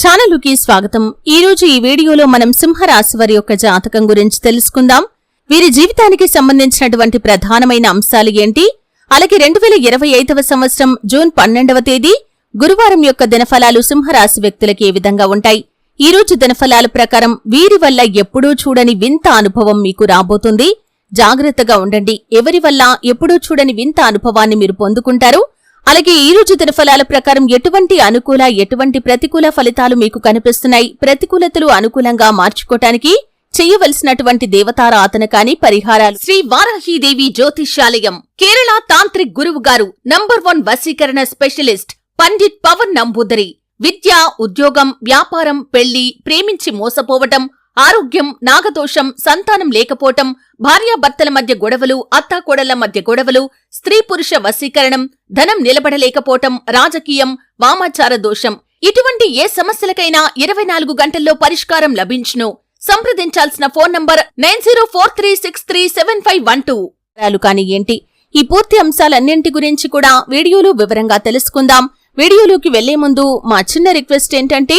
ఛానలుకి స్వాగతం. ఈ రోజు ఈ వీడియోలో మనం సింహరాశి వారి యొక్క జాతకం గురించి తెలుసుకుందాం. వీరి జీవితానికి సంబంధించినటువంటి ప్రధానమైన అంశాలు ఏంటి? అలాగే రెండు వేల ఇరవై ఐదవ సంవత్సరం జూన్ పన్నెండవ తేదీ గురువారం యొక్క దినఫలాలు సింహరాశి వ్యక్తులకి ఏ విధంగా ఉంటాయి? ఈ రోజు దినఫలాల ప్రకారం వీరి వల్ల ఎప్పుడూ చూడని వింత అనుభవం మీకు రాబోతుంది. జాగ్రత్తగా ఉండండి. ఎవరి వల్ల ఎప్పుడూ చూడని వింత అనుభవాన్ని మీరు పొందుకుంటారు? అలాగే ఈ రోజు దినఫలాల ప్రకారం ఎటువంటి అనుకూల ఎటువంటి ప్రతికూల ఫలితాలు మీకు కనిపిస్తున్నాయి? ప్రతికూలతలు అనుకూలంగా మార్చుకోటానికి చేయవలసినటువంటి దేవతారాధన కాని పరిహారాలు. శ్రీ వారాహీదేవి జ్యోతిష్యాలయం కేరళ తాంత్రిక్ గురువు గారు నంబర్ వన్ వశీకరణ స్పెషలిస్ట్ పండిత్ పవన్ నంబూదరి. విద్య ఉద్యోగం వ్యాపారం పెళ్ళి ప్రేమించి మోసపోవటం ఆరోగ్యం నాగదోషం సంతానం లేకపోవటం భార్యాభర్తల మధ్య గొడవలు అత్తాకోడళ్ళ మధ్య గొడవలు స్త్రీ పురుష వశీకరణం ధనం నిలబడలేకపోవటం రాజకీయం వామాచార దోషం. ఇటువంటి ఏ సమస్యలకైనా ఇరవై నాలుగు గంటల్లో పరిష్కారం లభించును. సంప్రదించాల్సిన phone number nine zero four three six three seven five one two. కానీ ఏంటి? ఈ పూర్తి అంశాలన్నింటి గురించి కూడా వీడియోలో వివరంగా తెలుసుకుందాం. వీడియోలోకి వెళ్ళే ముందు మా చిన్న రిక్వెస్ట్ ఏంటంటే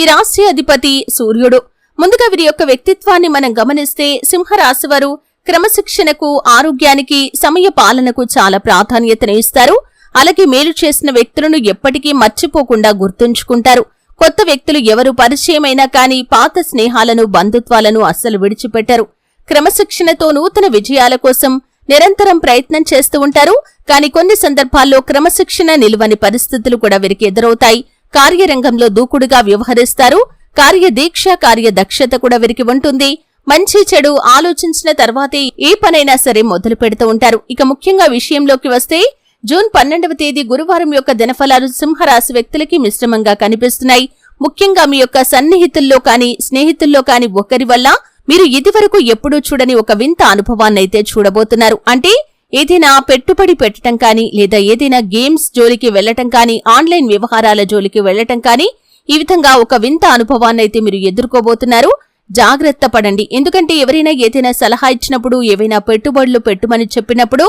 ఈ రాశి అధిపతి సూర్యుడు. ముందుగా వీరి యొక్క వ్యక్తిత్వాన్ని మనం గమనిస్తే సింహరాశివారు క్రమశిక్షణకు ఆరోగ్యానికి సమయ పాలనకు చాలా ప్రాధాన్యతను ఇస్తారు. అలాగే మేలు చేసిన వ్యక్తులను ఎప్పటికీ మర్చిపోకుండా గుర్తుంచుకుంటారు. కొత్త వ్యక్తులు ఎవరు పరిచయమైనా కానీ పాత స్నేహాలను బంధుత్వాలను అస్సలు విడిచిపెట్టరు. క్రమశిక్షణతో నూతన విజయాల కోసం నిరంతరం ప్రయత్నం చేస్తూ ఉంటారు. కానీ కొన్ని సందర్భాల్లో క్రమశిక్షణ నిలువని పరిస్థితులు కూడా వీరికి ఎదురవుతాయి. కార్యరంగంలో దూకుడుగా వ్యవహరిస్తారు. కార్యదీక్ష కార్యదక్షత కూడా వీరికి ఉంటుంది. మంచి చెడు ఆలోచించిన తర్వాతే ఏ పనైనా సరే మొదలు పెడుతూ ఉంటారు. ఇక ముఖ్యంగా విషయంలోకి వస్తే జూన్ పన్నెండవ తేదీ గురువారం యొక్క దినఫలాలు సింహరాశి వ్యక్తులకి మిశ్రమంగా కనిపిస్తున్నాయి. ముఖ్యంగా మీ యొక్క సన్నిహితుల్లో కాని స్నేహితుల్లో కాని ఒకరి వల్ల మీరు ఇదివరకు ఎప్పుడూ చూడని ఒక వింత అనుభవాన్నైతే చూడబోతున్నారు. అంటే ఏదైనా పెట్టుబడి పెట్టడం కానీ లేదా ఏదైనా గేమ్స్ జోలికి వెళ్ళటం కానీ ఆన్లైన్ వ్యవహారాల జోలికి వెళ్ళటం కానీ ఈ విధంగా ఒక వింత అనుభవాన్నైతే మీరు ఎదుర్కోబోతున్నారు. జాగ్రత్త పడండి. ఎందుకంటే ఎవరైనా ఏదైనా సలహా ఇచ్చినప్పుడు ఏవైనా పెట్టుబడులు పెట్టుమని చెప్పినప్పుడు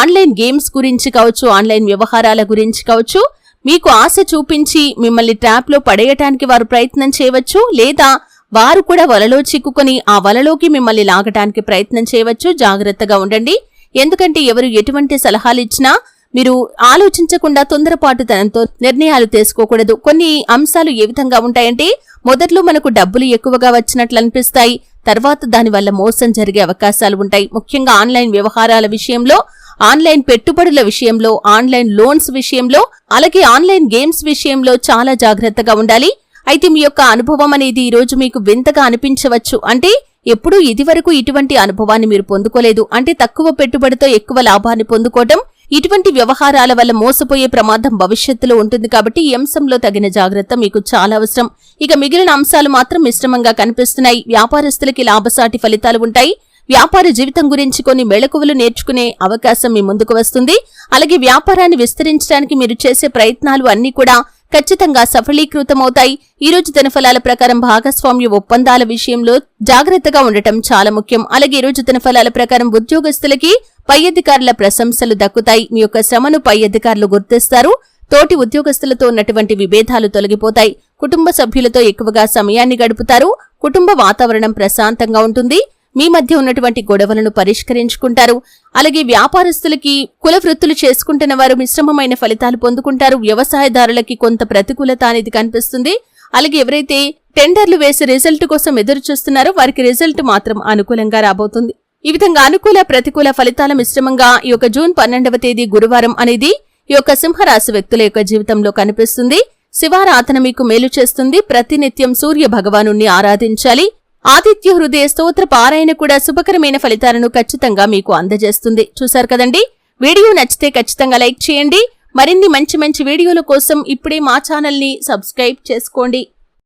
ఆన్లైన్ గేమ్స్ గురించి కావచ్చు ఆన్లైన్ వ్యవహారాల గురించి కావచ్చు మీకు ఆశ చూపించి మిమ్మల్ని ట్రాప్లో పడేయటానికి వారు ప్రయత్నం చేయవచ్చు లేదా వారు కూడా వలలో చిక్కుకొని ఆ వలలోకి మిమ్మల్ని లాగటానికి ప్రయత్నం చేయవచ్చు. జాగ్రత్తగా ఉండండి. ఎందుకంటే ఎవరు ఎటువంటి సలహాలు ఇచ్చినా మీరు ఆలోచించకుండా తొందరపాటుతనంతో నిర్ణయాలు తీసుకోకూడదు. కొన్ని అంశాలు ఏ విధంగా ఉంటాయంటే మొదట్లో మనకు డబ్బులు ఎక్కువగా వచ్చినట్లు అనిపిస్తాయి తర్వాత దానివల్ల మోసం జరిగే అవకాశాలు ఉంటాయి. ముఖ్యంగా ఆన్లైన్ వ్యవహారాల విషయంలో ఆన్లైన్ పెట్టుబడుల విషయంలో ఆన్లైన్ లోన్స్ విషయంలో అలాగే ఆన్లైన్ గేమ్స్ విషయంలో చాలా జాగ్రత్తగా ఉండాలి. అయితే మీ యొక్క అనుభవం అనేది ఈ రోజు మీకు వింతగా అనిపించవచ్చు. అంటే ఎప్పుడూ ఇదివరకు ఇటువంటి అనుభవాన్ని మీరు పొందుకోలేదు. అంటే తక్కువ పెట్టుబడితో ఎక్కువ లాభాన్ని పొందుకోవటం ఇటువంటి వ్యవహారాల వల్ల మోసపోయే ప్రమాదం భవిష్యత్తులో ఉంటుంది కాబట్టి ఈ అంశంలో తగిన జాగ్రత్త మీకు చాలా అవసరం. ఇక మిగిలిన అంశాలు మాత్రం మిశ్రమంగా కనిపిస్తున్నాయి. వ్యాపారస్తులకి లాభసాటి ఫలితాలు ఉంటాయి. వ్యాపార జీవితం గురించి కొన్ని మెళకువలు నేర్చుకునే అవకాశం మీ ముందుకు వస్తుంది. అలాగే వ్యాపారాన్ని విస్తరించడానికి మీరు చేసే ప్రయత్నాలు అన్ని కూడా ఖచ్చితంగా సఫలీకృతమవుతాయి. ఈ రోజు దినఫలాల ప్రకారం భాగస్వామ్య ఒప్పందాల విషయంలో జాగ్రత్తగా ఉండటం చాలా ముఖ్యం. అలాగే ఈ రోజు దినఫలాల ప్రకారం ఉద్యోగస్తులకి పై అధికారుల ప్రశంసలు దక్కుతాయి. మీ యొక్క శ్రమను పై అధికారులు గుర్తిస్తారు. తోటి ఉద్యోగస్తులతో ఉన్నటువంటి విభేదాలు తొలగిపోతాయి. కుటుంబ సభ్యులతో ఎక్కువగా సమయాన్ని గడుపుతారు. కుటుంబ వాతావరణం ప్రశాంతంగా ఉంటుంది. మీ మధ్య ఉన్నటువంటి గొడవలను పరిష్కరించుకుంటారు. అలాగే వ్యాపారస్తులకి కుల వృత్తులు చేసుకుంటున్న వారు మిశ్రమమైన ఫలితాలు పొందుకుంటారు. వ్యవసాయదారులకి కొంత ప్రతికూలత అనేది కనిపిస్తుంది. అలాగే ఎవరైతే టెండర్లు వేసి రిజల్ట్ కోసం ఎదురు చూస్తున్నారో వారికి రిజల్ట్ మాత్రం అనుకూలంగా రాబోతుంది. ఈ విధంగా అనుకూల ప్రతికూల ఫలితాల మిశ్రమంగా ఈ యొక్క జూన్ పన్నెండవ తేదీ గురువారం అనేది ఈ యొక్క సింహరాశి వ్యక్తుల యొక్క జీవితంలో కనిపిస్తుంది. శివారాధన మీకు మేలు చేస్తుంది. ప్రతినిత్యం సూర్య భగవాను ఆరాధించాలి. ఆదిత్య హృదయ స్తోత్ర పారాయణ కూడా శుభకరమైన ఫలితాలను ఖచ్చితంగా మీకు అందజేస్తుంది. చూశారు కదండి? వీడియో నచ్చితే ఖచ్చితంగా లైక్ చేయండి. మరిన్ని మంచి మంచి వీడియోల కోసం ఇప్పుడే మా ఛానల్ని సబ్స్క్రైబ్ చేసుకోండి.